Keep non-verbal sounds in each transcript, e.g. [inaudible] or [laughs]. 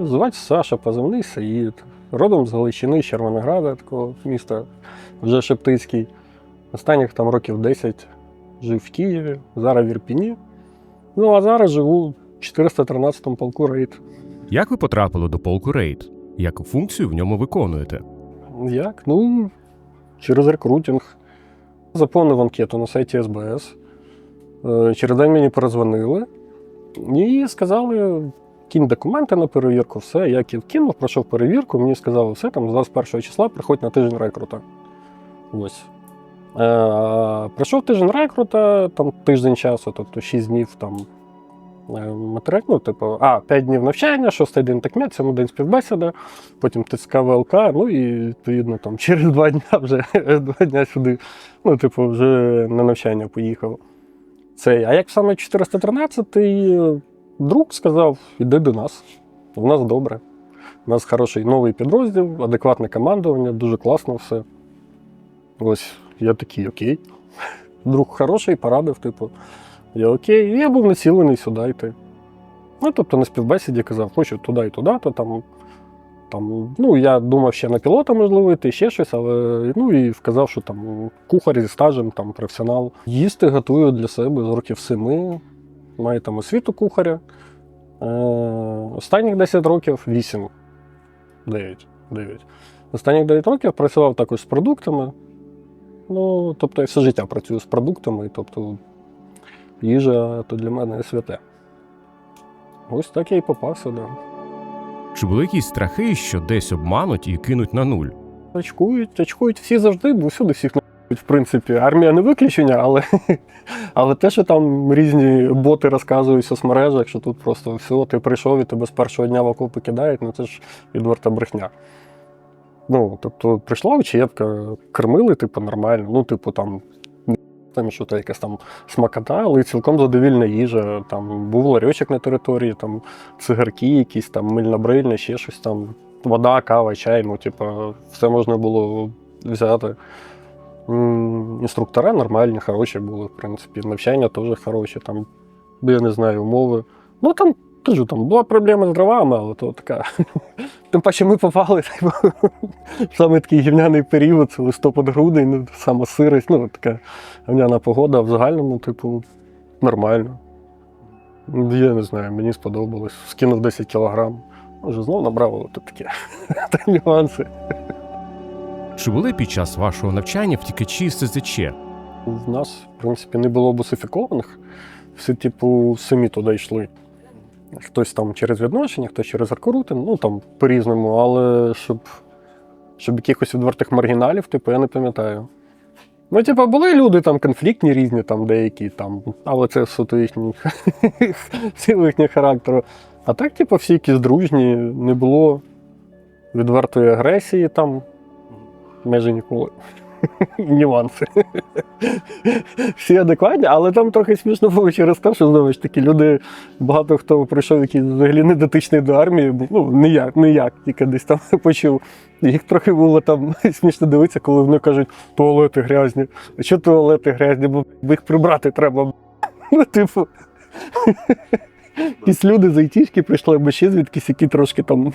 Звати Саша, позивний Саїд. Родом з Галичини, з Червонограда, такого міста, вже Шептицький. Останніх там років 10 жив в Києві, зараз в Ірпіні. Ну а зараз живу в 413-му полку рейд. Як ви потрапили до полку Рейд? Яку функцію в ньому виконуєте? Як? Ну, через рекрутинг. Заповнив анкету на сайті СБС. Е, Через день мені перезвонили і сказали: кінь документи на перевірку, все. Я ки- кинув, пройшов перевірку, мені сказали, все, там з 21 числа приходь на тиждень рекрута. Ось. Е, Пройшов тиждень рекрута, там тиждень часу, тобто 6 днів там. е, Матеріал, ну, типу, а, 5 днів навчання, 6 день такмет, 7 день співбесіда, потім ТСК ВЛК, ну і відповідно там через два дня вже [laughs] два дня сюди, ну, типу, вже на навчання поїхав. Цей. А як саме 413-й друг сказав, іди до нас. У нас добре. У нас хороший новий підрозділ, адекватне командування, дуже класно все. Ось я такий окей. [laughs] Друг хороший, порадив, типу. Я окей. І я був націлений сюди йти. Ну, тобто на співбесіді казав, хочу туди і туди, то там. Там, ну, я думав ще на пілота, можливо, йти, ще щось, але ну і вказав, що там кухар зі стажем, там професіонал. Їсти готую для себе з років семи. Маю там освіту кухаря. Е, останніх 10 років 8. 9. 9. Останніх 9 років працював також з продуктами. Ну, тобто я все життя працюю з продуктами, тобто їжа то для мене святе. Ось так я і попав сюди. Чи були якісь страхи, що десь обмануть і кинуть на нуль? Очкують, очкують всі завжди, бо всюди всіх на**ють, в принципі. Армія не виключення, але, [laughs] але те, що там різні боти розказують в соцмережах, що тут просто все, ти прийшов і тебе з першого дня в окопи кидають, ну це ж відверта брехня. Ну, тобто, прийшла учебка, кормили, типу, нормально, ну, типу, там. Там що то якась там смакота, але цілком задовільна їжа. Там був ларьочок на території, там цигарки, якісь там мильно-брильне, ще щось там вода, кава, чай, ну, типу, все можна було взяти. М, Інструктора нормальні, хороші були, в принципі. Навчання теж хороші, там, я не знаю, умови. Ну там кажу, там була проблема з дровами, але то така. [laughs] Тим паче ми попали [laughs] саме такий гівняний період, це листопад-грудень, ну, сама сирость, ну, така гівняна погода, а в загальному, типу, нормально. Я не знаю, мені сподобалось. Скинув 10 кілограм. Може, знов набрав, але. [laughs] Та нюанси. Чи були під час вашого навчання втікачі з СЗЧ? В нас, в принципі, не було бусифікованих. Всі, типу, самі туди йшли. Хтось там через відношення, хтось через рекрутинг, ну там по-різному, але щоб, щоб якихось відвертих маргіналів, типу, я не пам'ятаю. Ну, типу, були люди там конфліктні різні, там деякі там, але це суто їхні [laughs] характеру. А так, типу, всі якісь дружні, не було відвертої агресії там майже ніколи. [laughs] Нюанси. [laughs] Всі адекватні, але там трохи смішно було через те, що знову ж таки люди, багато хто прийшов, який взагалі не дотичний до армії, бо, ну ніяк, ніяк, тільки десь там [laughs] почув. Їх трохи було там смішно дивитися, коли вони кажуть, туалети грязні. А що туалети грязні? Бо їх прибрати треба. Ну, типу. Якісь люди з айтішки прийшли або ще звідкись, які трошки там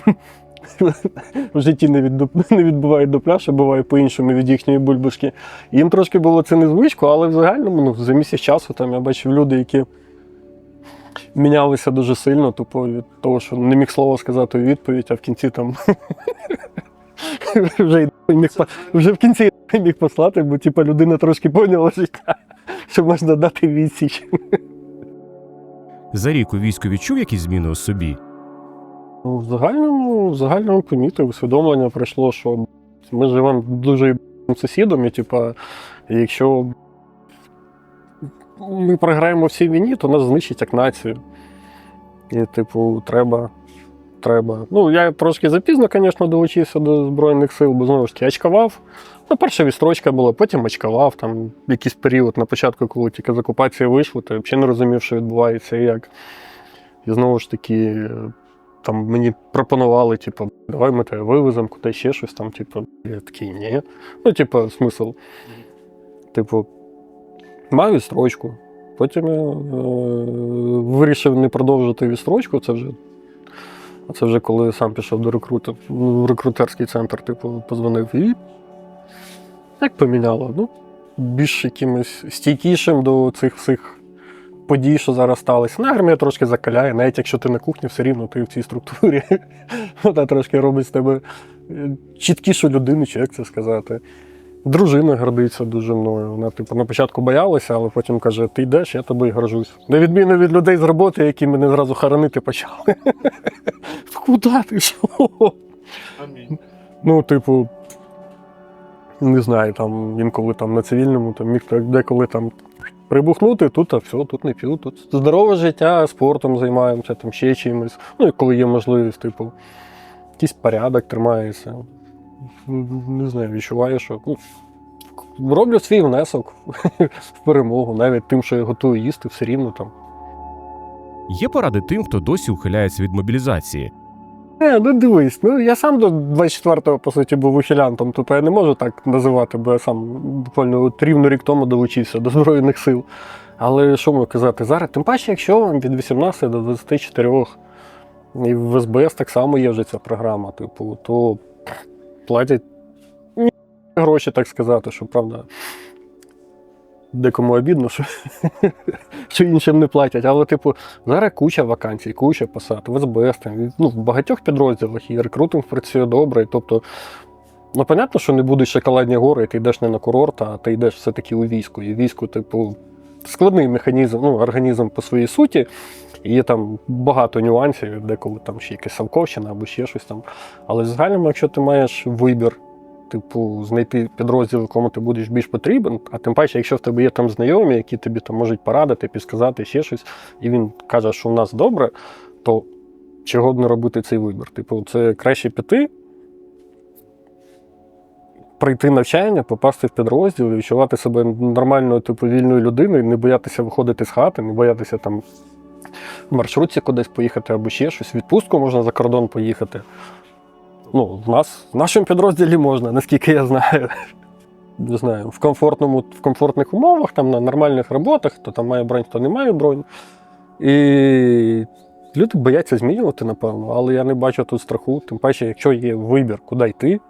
в житті не, від, [laughs] не відбувають до пляші, буває по-іншому від їхньої бульбашки. Їм трошки було це незвичко, але в загальному ну, за місяць часу там я бачив люди, які мінялися дуже сильно, тупо від того, що не міг слова сказати у відповідь, а в кінці там [laughs] вже, міг, вже в кінці міг послати, бо типу, людина трошки поняла життя, що можна дати відсіч. За рік у війську відчув якісь зміни у собі? Ну, в загальному, в загальному помітив, усвідомлення прийшло, що ми живемо дуже сусідом, і типа, якщо ми програємо в цій війні, то нас знищать як націю. І, типу, треба. Треба. Ну, я трошки запізно, звісно, долучився до Збройних сил, бо знову ж таки очкував. Ну, перша відстрочка була, потім очкував, там якийсь період на початку, коли тільки з окупації вийшли, то я взагалі не розумів, що відбувається і як. І знову ж таки, там мені пропонували, типу, давай ми тебе вивеземо, куди ще щось там, типу, я такий, ні. Ну, типу, смисл. Типу, маю відстрочку. Потім я е, вирішив не продовжити відстрочку, це вже А це вже коли сам пішов до рекруту, в рекрутерський центр, типу, позвонив і як поміняло? Ну, більш якимось стійкішим до цих всіх подій, що зараз сталися. На армія трошки закаляє, навіть якщо ти на кухні, все рівно ти в цій структурі. [laughs] Вона трошки робить з тебе е, чіткішу людину, чи як це сказати. Дружина гордиться дуже мною. Вона, типу, на початку боялася, але потім каже: ти йдеш, я тобою горжусь. На відміну від людей з роботи, які мене зразу хоронити почали. [laughs] Куди ти що? Ну, типу, не знаю, там інколи там на цивільному, там міг так деколи там прибухнути, тут а все, тут не п'ю. Тут здорове життя, спортом займаємося, там ще чимось. Ну, і коли є можливість, типу, якийсь порядок тримається. Не знаю, відчуваю, що ну, роблю свій внесок [laughs] в перемогу, навіть тим, що я готую їсти, все рівно там. Є поради тим, хто досі ухиляється від мобілізації. Е, ну дивись, ну я сам до 24-го, по суті, був ухилянтом, тобто я не можу так називати, бо я сам буквально от рівно рік тому долучився до Збройних сил. Але що можу казати зараз? Тим паче, якщо вам від 18 до 24, і в СБС так само є вже ця програма, типу, то платять гроші, так сказати, що правда. Декому обідно, що, [laughs] що іншим не платять. Але, типу, зараз куча вакансій, куча посад, в СБС, там, ну, в багатьох підрозділах і рекрутинг працює добре. Тобто, ну, понятно, що не будуть шоколадні гори, і ти йдеш не на курорт, а ти йдеш все-таки у військо. І військо, типу, складний механізм, ну, організм по своїй суті. І є там багато нюансів, деколи там ще якась Савковщина або ще щось там. Але в якщо ти маєш вибір, типу, знайти підрозділ, якому ти будеш більш потрібен, а тим паче, якщо в тебе є там знайомі, які тобі там можуть порадити, підсказати ще щось, і він каже, що в нас добре, то чого б не робити цей вибір? Типу, це краще піти, пройти навчання, попасти в підрозділ відчувати себе нормальною, типу, вільною людиною, не боятися виходити з хати, не боятися там в маршрутці кудись поїхати або ще щось. Відпустку можна за кордон поїхати. Ну, в нас в нашому підрозділі можна, наскільки я знаю. Не знаю, в комфортному, в комфортних умовах, там на нормальних роботах, хто там має бронь, хто не має бронь. І люди бояться змінювати, напевно, але я не бачу тут страху. Тим паче, якщо є вибір, куди йти,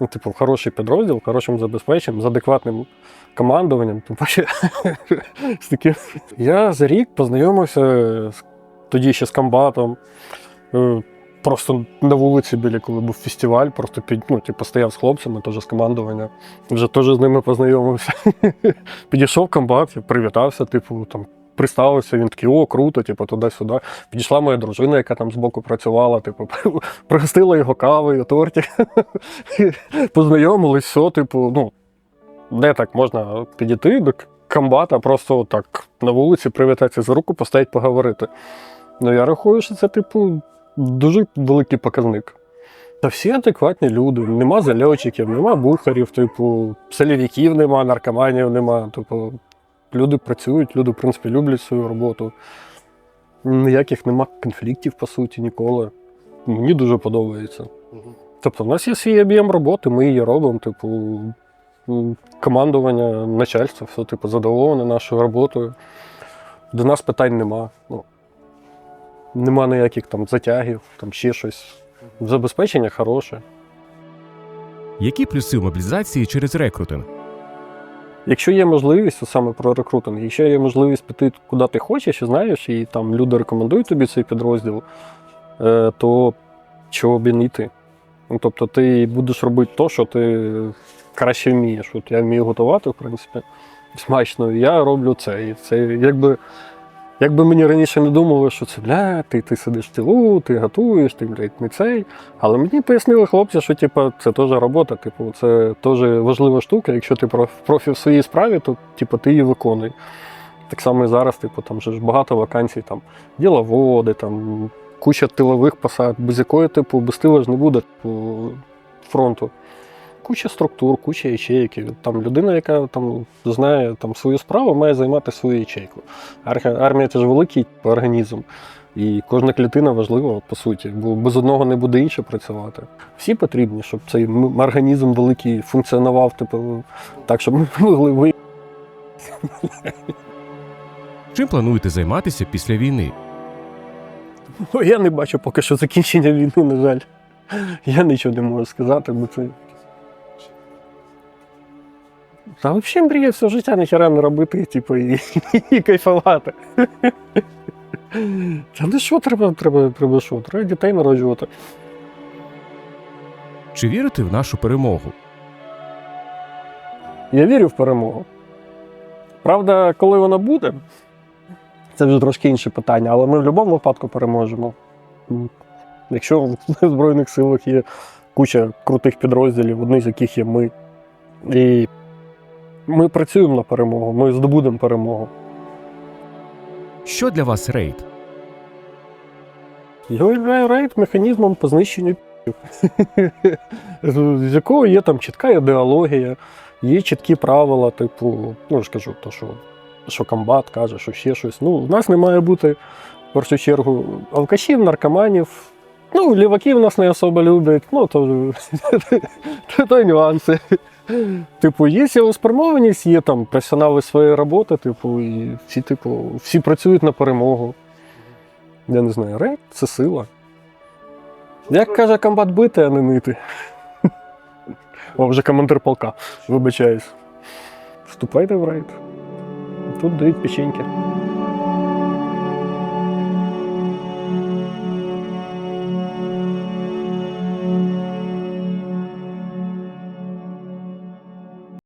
ну, типу, хороший підрозділ, хорошим забезпеченням, з адекватним командуванням, тим паче. [laughs] Я за рік познайомився тоді ще з комбатом. Просто на вулиці біля, коли був фестиваль, просто під, ну, типу, стояв з хлопцями, теж з командування. Вже теж з ними познайомився. [laughs] Підійшов комбат, привітався, типу, там, приставився, він такий, о, круто, типу, туди-сюди. Підійшла моя дружина, яка там збоку працювала, типу, [laughs] пригостила його кавою, тортик. [laughs] Познайомились, все, типу, ну, де так можна підійти до комбата, просто так на вулиці привітатися за руку, поставити поговорити. Ну, я рахую, що це, типу, дуже великий показник. Та всі адекватні люди, нема зальотчиків, нема бухарів, типу, селівіків нема, наркоманів нема. Типу, люди працюють, люди, в принципі, люблять свою роботу. Ніяких нема конфліктів, по суті, ніколи. Мені дуже подобається. Тобто, в нас є свій об'єм роботи, ми її робимо, типу, командування, начальство, все, типу, задоволене нашою роботою. До нас питань нема. Ну, нема ніяких там затягів, там ще щось. Забезпечення хороше. Які плюси в мобілізації через рекрутинг? Якщо є можливість, то саме про рекрутинг, якщо є можливість піти куди ти хочеш, і знаєш, і там люди рекомендують тобі цей підрозділ, е, то чого б і не йти? Ну, тобто ти будеш робити те, що ти краще вмієш. От я вмію готувати, в принципі, смачно. і Я роблю це. І це якби. Якби мені раніше не думали, що це бля, ти, ти сидиш в тилу, ти готуєш, ти блядь, не цей. Але мені пояснили хлопці, що типу, це теж робота, типу, це теж важлива штука. Якщо ти профі в своїй справі, то типу, ти її виконуй. Так само і зараз, типу, там же ж багато вакансій, там, діловоди, там, куча тилових посад, без якої, типу, без тила ж не буде типу, фронту. Куча структур, куча ячейки. Там людина, яка там знає там, свою справу, має займати свою ячейку. Армія це ж великий організм. І кожна клітина важлива, по суті, бо без одного не буде інше працювати. Всі потрібні, щоб цей організм великий функціонував, типу, так, щоб ми [laughs] могли ви. Чим плануєте займатися після війни? Ну, я не бачу поки що закінчення війни, на жаль. Я нічого не можу сказати, бо це. Та взагалі мріє все життя ніхера не робити, типу, і, [laughs] і кайфувати. Та ну що треба, треба, треба що? Треба дітей народжувати. Чи вірите в нашу перемогу? Я вірю в перемогу. Правда, коли вона буде, це вже трошки інше питання, але ми в будь-якому випадку переможемо. Якщо [laughs] в Збройних силах є куча крутих підрозділів, одні з яких є ми. І ми працюємо на перемогу, ми здобудемо перемогу. Що для вас рейд? Я уявляю рейд механізмом по знищенню [laughs] з якого є там чітка ідеологія, є чіткі правила, типу, ну я ж кажу, то, що, що комбат каже, що ще щось. Ну, у нас не має бути в першу чергу алкашів, наркоманів. Ну, ліваків нас не особо люблять, ну то, [laughs] то, то нюанси. Типу, є цілеспрямованість, є там професіонали своєї роботи, типу, і всі, типу, всі працюють на перемогу. Я не знаю, рейд це сила. Як каже комбат бити, а не нити. О, вже командир полка, вибачаюсь. Вступайте в рейд. Тут дають печеньки.